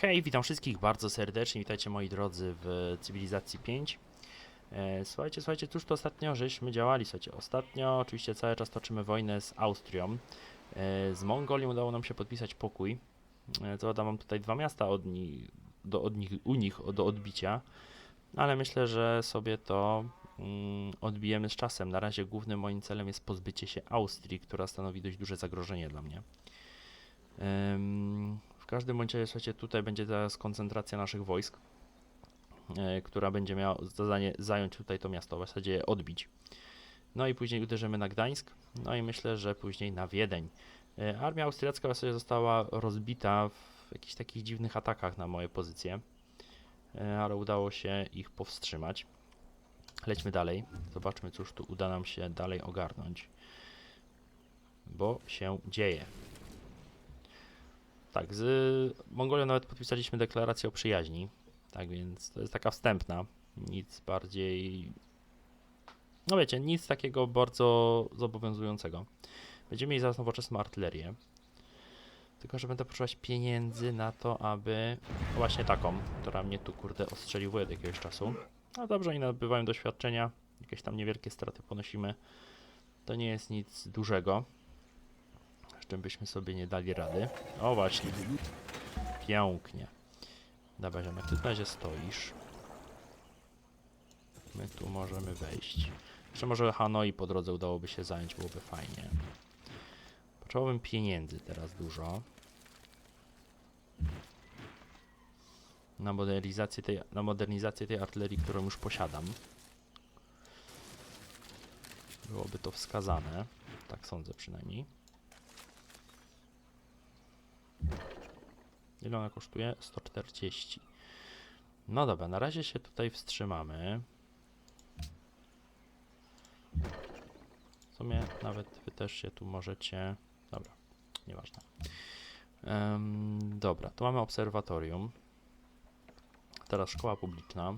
Hej, witam wszystkich bardzo serdecznie, witajcie moi drodzy w Cywilizacji 5. E, słuchajcie, słuchajcie, cóż to ostatnio żeśmy działali, słuchajcie, ostatnio oczywiście cały czas toczymy wojnę z Austrią. E, z Mongolią udało nam się podpisać pokój. E, co prawda mam tutaj dwa miasta od nich, do, od nich, u nich do odbicia, ale myślę, że sobie to mm, odbijemy z czasem. Na razie głównym moim celem jest pozbycie się Austrii, która stanowi dość duże zagrożenie dla mnie. W każdym bądź razie, tutaj będzie teraz koncentracja naszych wojsk, e, która będzie miała zadanie zająć tutaj to miasto, w zasadzie je odbić. No i później uderzymy na Gdańsk, no i myślę, że później na Wiedeń. E, Armia austriacka w zasadzie została rozbita w jakichś takich dziwnych atakach na moje pozycje, e, ale udało się ich powstrzymać. Lećmy dalej, zobaczmy cóż tu uda nam się dalej ogarnąć, bo się dzieje. Tak, z Mongolią nawet podpisaliśmy deklarację o przyjaźni. Tak więc to jest taka wstępna. Nic bardziej. No wiecie, nic takiego bardzo zobowiązującego. Będziemy mieli zaraz nowoczesną artylerię. Tylko, że będę potrzebować pieniędzy na to, aby. Właśnie taką, która mnie tu kurde ostrzeliwuje od jakiegoś czasu. No dobrze, oni nabywają doświadczenia. Jakieś tam niewielkie straty ponosimy. To nie jest nic dużego czym byśmy sobie nie dali rady. O właśnie. Pięknie. Dobra, ziomek, ty na razie stoisz. My tu możemy wejść. Jeszcze może Hanoi po drodze udałoby się zająć, byłoby fajnie. Potrzebowałbym pieniędzy teraz dużo. Na modernizację tej, na modernizację tej artylerii, którą już posiadam. Byłoby to wskazane. Tak sądzę przynajmniej. Ile ona kosztuje? 140. No dobra, na razie się tutaj wstrzymamy. W sumie nawet wy też się tu możecie... Dobra, nieważne. Em, dobra, tu mamy obserwatorium. Teraz szkoła publiczna.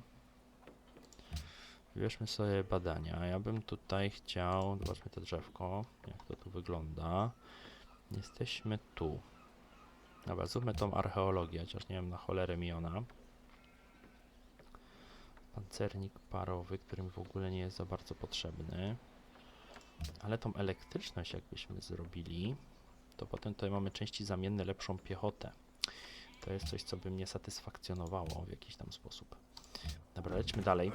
Wybierzmy sobie badania. Ja bym tutaj chciał... Zobaczmy to drzewko, jak to tu wygląda. Jesteśmy tu. Dobra, zróbmy tą archeologię, chociaż nie wiem na cholerę mi ona. Pancernik parowy, który mi w ogóle nie jest za bardzo potrzebny. Ale tą elektryczność jakbyśmy zrobili, to potem tutaj mamy części zamienne, lepszą piechotę. To jest coś, co by mnie satysfakcjonowało w jakiś tam sposób. Dobra, lećmy dalej.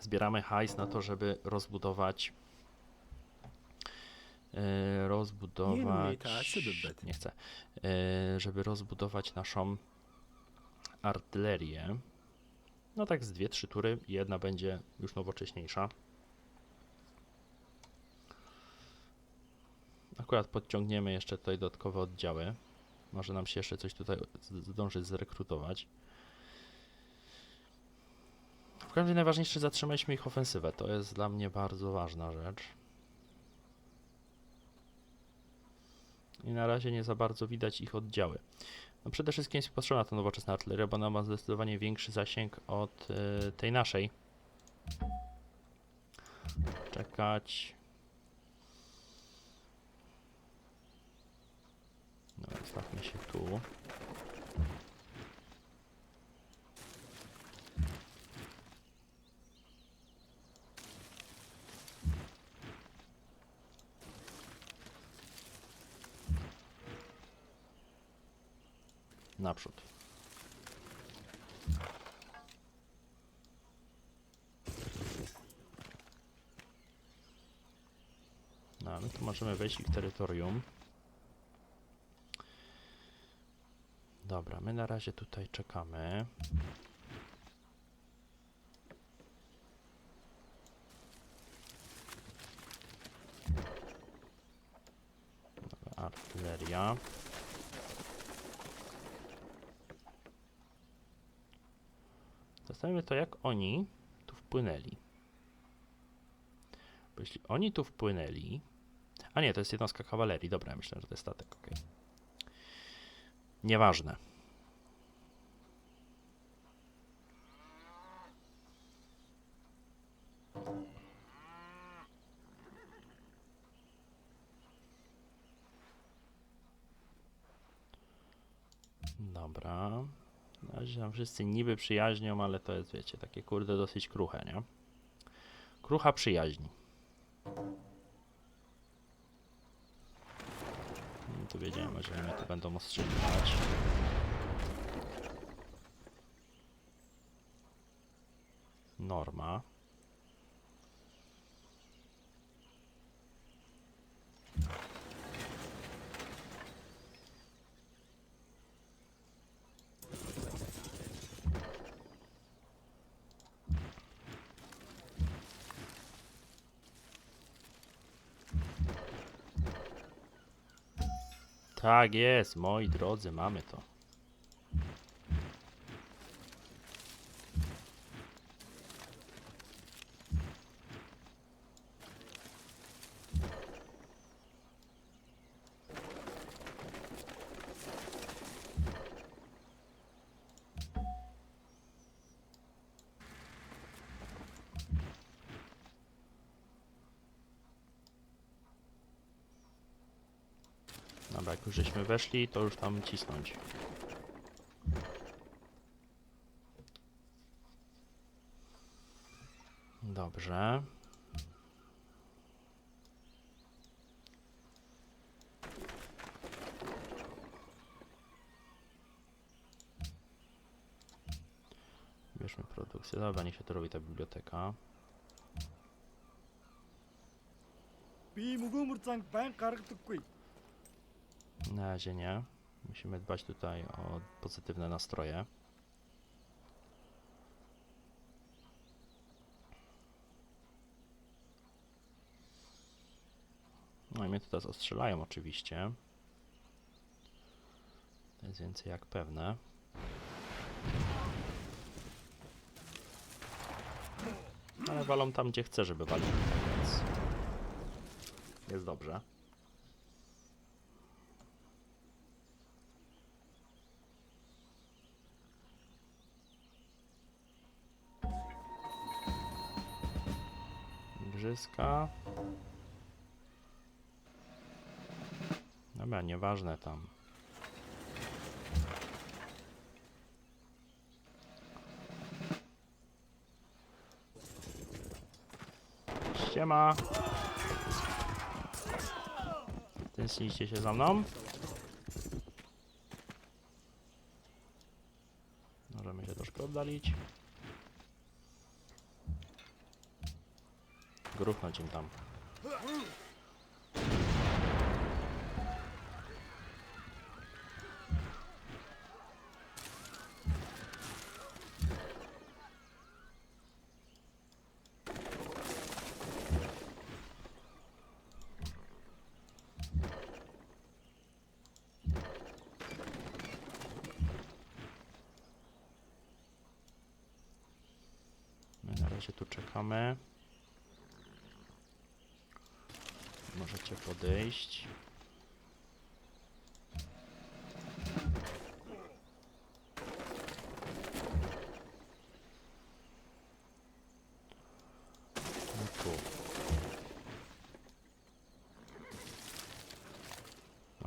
Zbieramy hajs na to, żeby rozbudować rozbudować nie chcę. E, żeby rozbudować naszą artylerię. No tak z dwie, trzy tury. Jedna będzie już nowocześniejsza. Akurat podciągniemy jeszcze tutaj dodatkowe oddziały. Może nam się jeszcze coś tutaj zdążyć zrekrutować. W każdym razie najważniejsze zatrzymaliśmy ich ofensywę. To jest dla mnie bardzo ważna rzecz i na razie nie za bardzo widać ich oddziały. No przede wszystkim jest potrzebna ta nowoczesna artyleria, bo ona ma zdecydowanie większy zasięg od y, tej naszej. Czekać. No, stawmy się tu. Naprzód. No, my tu możemy wejść ich terytorium. Dobra, my na razie tutaj czekamy. Dobra, artyleria. Zastanówmy to, jak oni tu wpłynęli. Bo jeśli oni tu wpłynęli. A nie, to jest jednostka kawalerii. Dobra, myślę, że to jest statek. ok. Nieważne. Dobra. Razie tam wszyscy niby przyjaźnią, ale to jest, wiecie, takie kurde dosyć kruche, nie? Krucha przyjaźń. Mm, Tu wiedziałem, że mnie tu będą ostrzeliwać. Norma. Tak jest, moi drodzy, mamy to. Dobra, jak już żeśmy weszli, to już tam cisnąć. Dobrze. Bierzmy produkcję. Dobra, niech się to robi ta biblioteka. Би мөгөөмөр занг байн гаргадаггүй. Na razie nie. Musimy dbać tutaj o pozytywne nastroje. No i mnie tu teraz ostrzelają oczywiście. To jest więcej jak pewne. Ale walą tam gdzie chcę, żeby walili, więc jest dobrze. Igrzyska. Dobra, nieważne tam. Siema. Tęskniście się za mną? Możemy się troszkę oddalić. Gruchnąć im tam. Razie tu czekamy. Możecie podejść. No tu.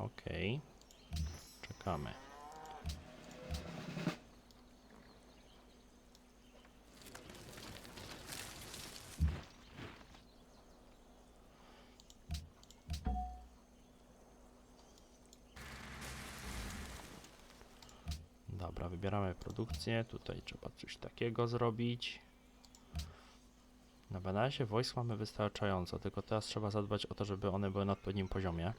Okej. Czekamy. Dobra, wybieramy produkcję. Tutaj trzeba coś takiego zrobić. Na balansie wojsk mamy wystarczająco, tylko teraz trzeba zadbać o to, żeby one były na odpowiednim poziomie.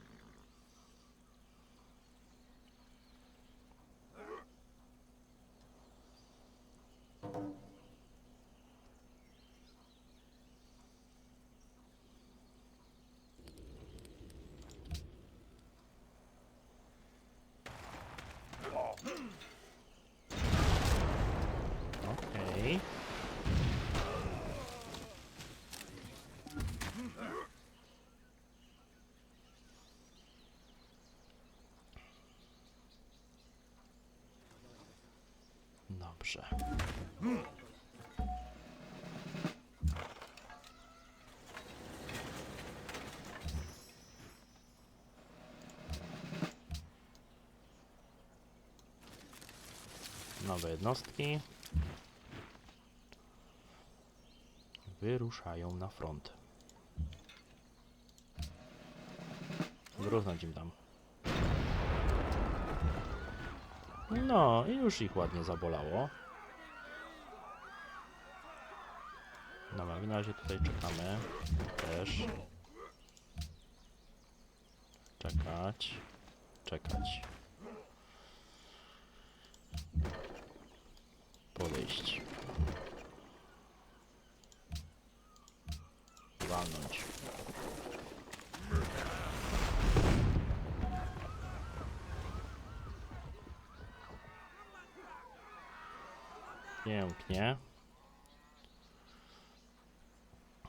Okej. Dobrze. Nowe jednostki. Wyruszają na front. Wyrównać im tam. No i już ich ładnie zabolało. Dobra, w razie tutaj czekamy. Też. Czekać. Czekać. Podejść. Walnąć. Pięknie.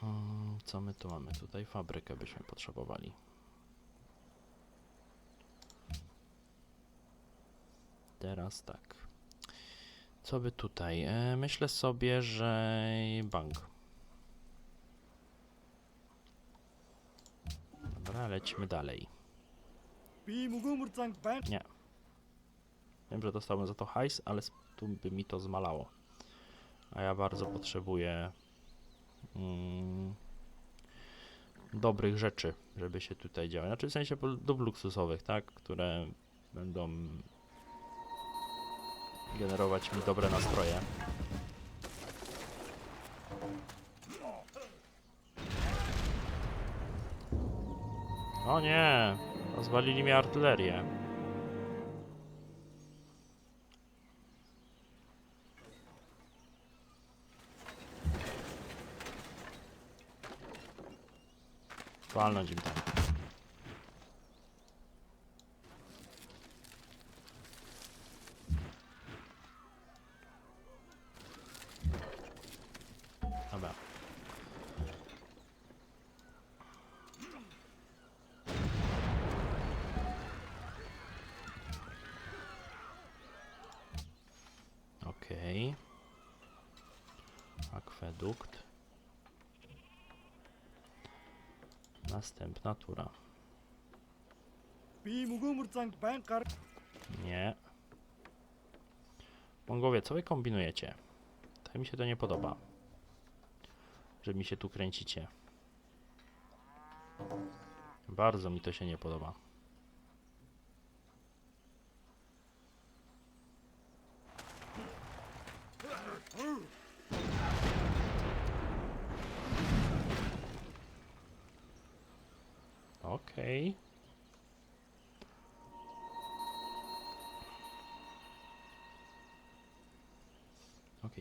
Mm, co my tu mamy? Tutaj fabrykę byśmy potrzebowali. Teraz tak. Co by tutaj? E, myślę sobie, że bank. Dobra, lećmy dalej. Nie. Wiem, że dostałbym za to hajs, ale tu by mi to zmalało. A ja bardzo potrzebuję mm, dobrych rzeczy, żeby się tutaj działać. Znaczy w sensie dóbr luksusowych, tak? Które będą generować mi dobre nastroje. O nie! Rozwalili mi artylerię. Walnąć im tam. Dobra. Okej. Akwedukt. Następna tura. Nie. Mongowie, co wy kombinujecie? Tak mi się to nie podoba. Że mi się tu kręcicie. Bardzo mi to się nie podoba.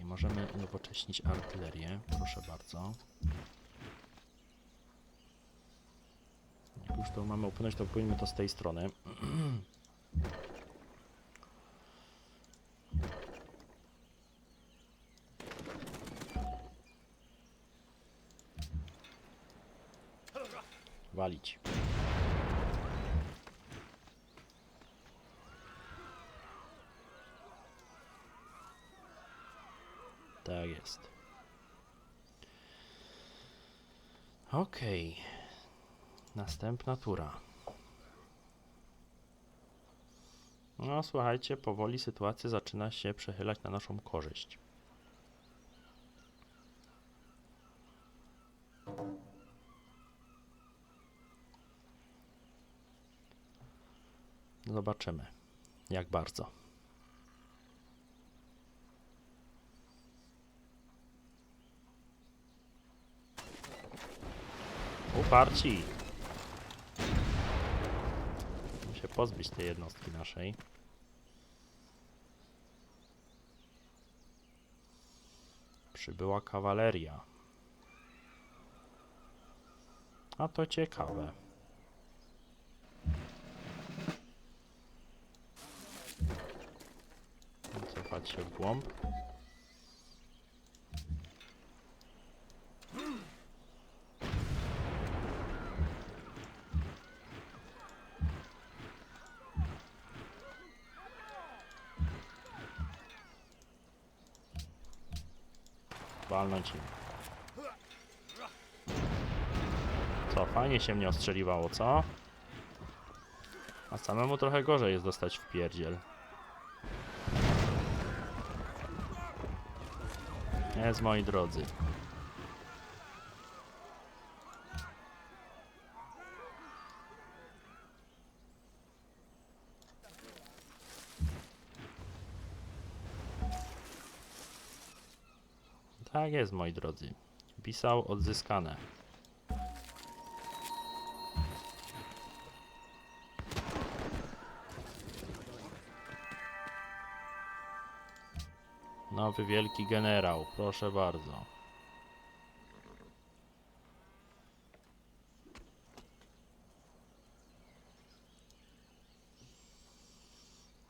Możemy unowocześnić artylerię. Proszę bardzo. Jak już to mamy upłynąć, to upłyńmy to z tej strony. Walić. Tak jest. Okej. Następna tura. No słuchajcie, powoli sytuacja zaczyna się przechylać na naszą korzyść. Zobaczymy, jak bardzo. Uparci. Musimy się pozbyć tej jednostki naszej. Przybyła kawaleria. A to ciekawe. Cofać się w głąb. Walnąć im. Co, fajnie się mnie ostrzeliwało, co? A samemu trochę gorzej jest dostać w pierdziel. Jest, moi drodzy. Tak jest, moi drodzy. Pisał odzyskane. Wielki generał, proszę bardzo.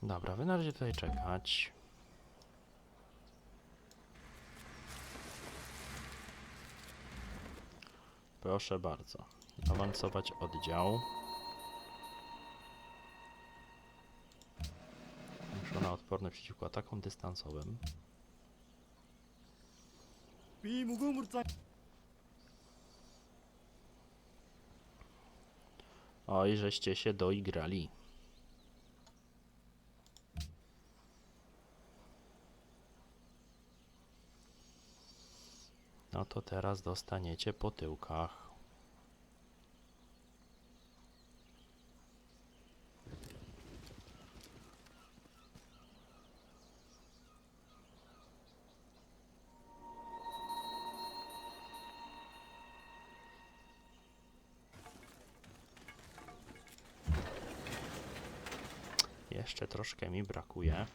Dobra, wy na razie tutaj czekać. Proszę bardzo. Awansować oddział. Już ona odporne przeciwko atakom dystansowym. Би мөгөөмөр заа. Oj, żeście się doigrali. No to teraz dostaniecie po tyłkach. Jeszcze troszkę mi brakuje.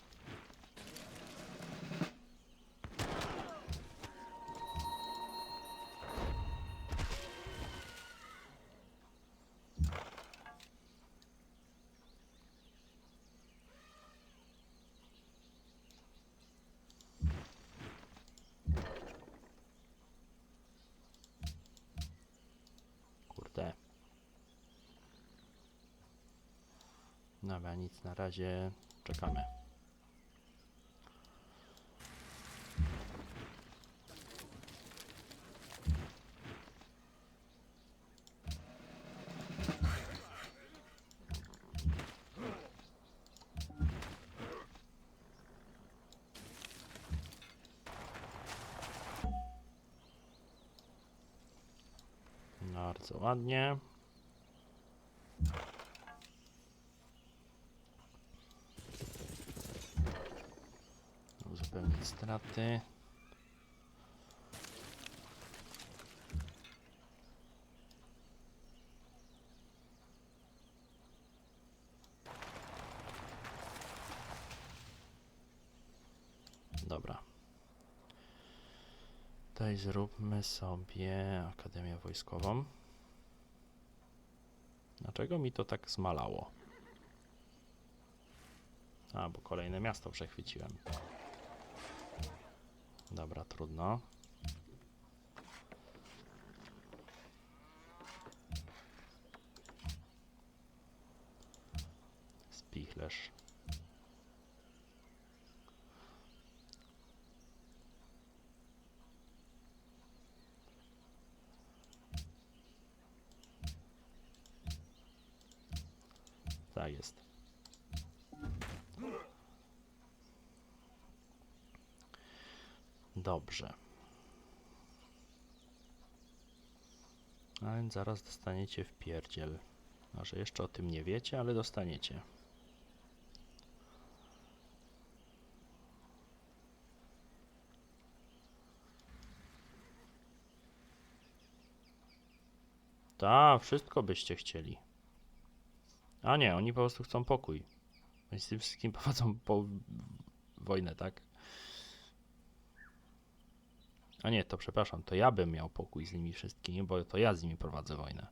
Nic na razie. Czekamy. Bardzo ładnie. Straty. Dobra. Tutaj zróbmy sobie Akademię Wojskową. Dlaczego mi to tak zmalało? A, bo kolejne miasto przechwyciłem. Dobra, trudno. Spichlerz. Tak jest. Dobrze. A więc zaraz dostaniecie w pierdziel. Może jeszcze o tym nie wiecie, ale dostaniecie. Ta, wszystko byście chcieli. A nie, oni po prostu chcą pokój. Oni z tym wszystkim prowadzą po wojnę, tak? A nie, to przepraszam, to ja bym miał pokój z nimi wszystkimi, bo to ja z nimi prowadzę wojnę.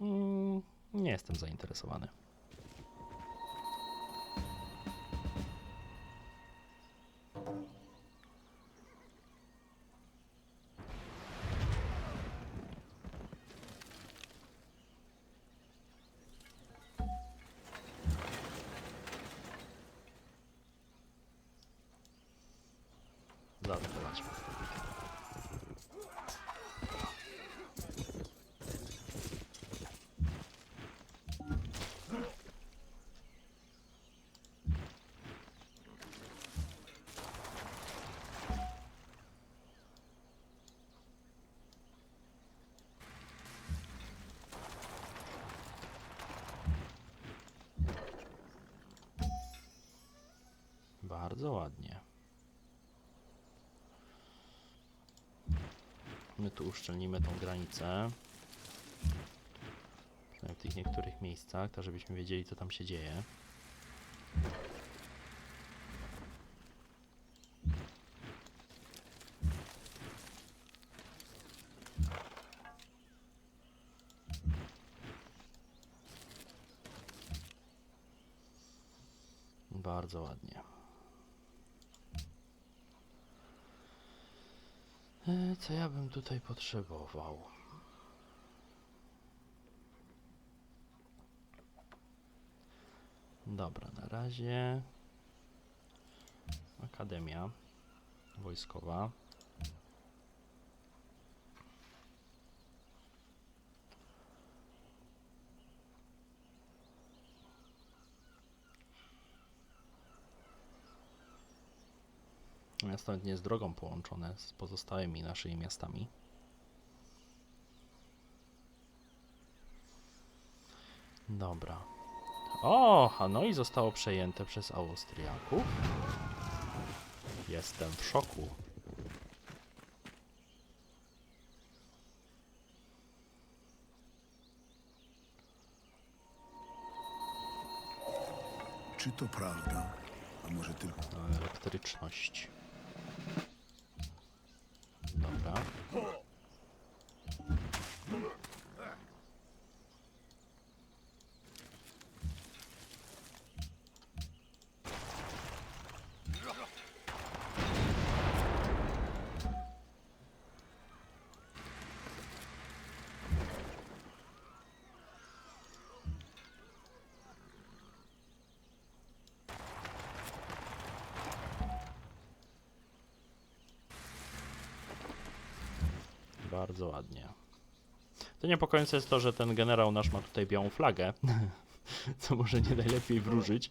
Mm, nie jestem zainteresowany. Bardzo ładnie. My tu uszczelnimy tą granicę. Przynajmniej w tych niektórych miejscach, tak żebyśmy wiedzieli co tam się dzieje. Bardzo ładnie. Co ja bym tutaj potrzebował? Dobra, na razie Akademia Wojskowa. Miasto nie jest drogą połączone z pozostałymi naszymi miastami. Dobra. O, Hanoi zostało przejęte przez Austriaków. Jestem w szoku. Czy to prawda? A może tylko Elektryczność. Dobra. Bardzo ładnie. To niepokojące jest to, że ten generał nasz ma tutaj białą flagę, co może nie najlepiej wróżyć.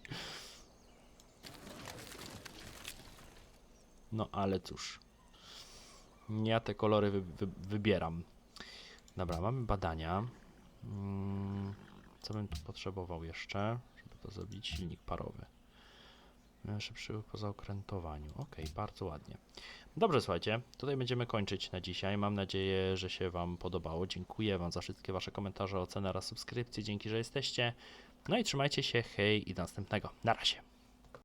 No ale cóż. Ja te kolory wy, wy, wybieram. Dobra, mamy badania. Mm, co bym tu potrzebował jeszcze, żeby to zrobić? Silnik parowy. E, Szybszy po zaokrętowaniu. Ok, bardzo ładnie. Dobrze, słuchajcie, tutaj będziemy kończyć na dzisiaj. Mam nadzieję, że się Wam podobało. Dziękuję Wam za wszystkie Wasze komentarze, oceny oraz subskrypcje. Dzięki, że jesteście. No i trzymajcie się. Hej i do następnego. Na razie.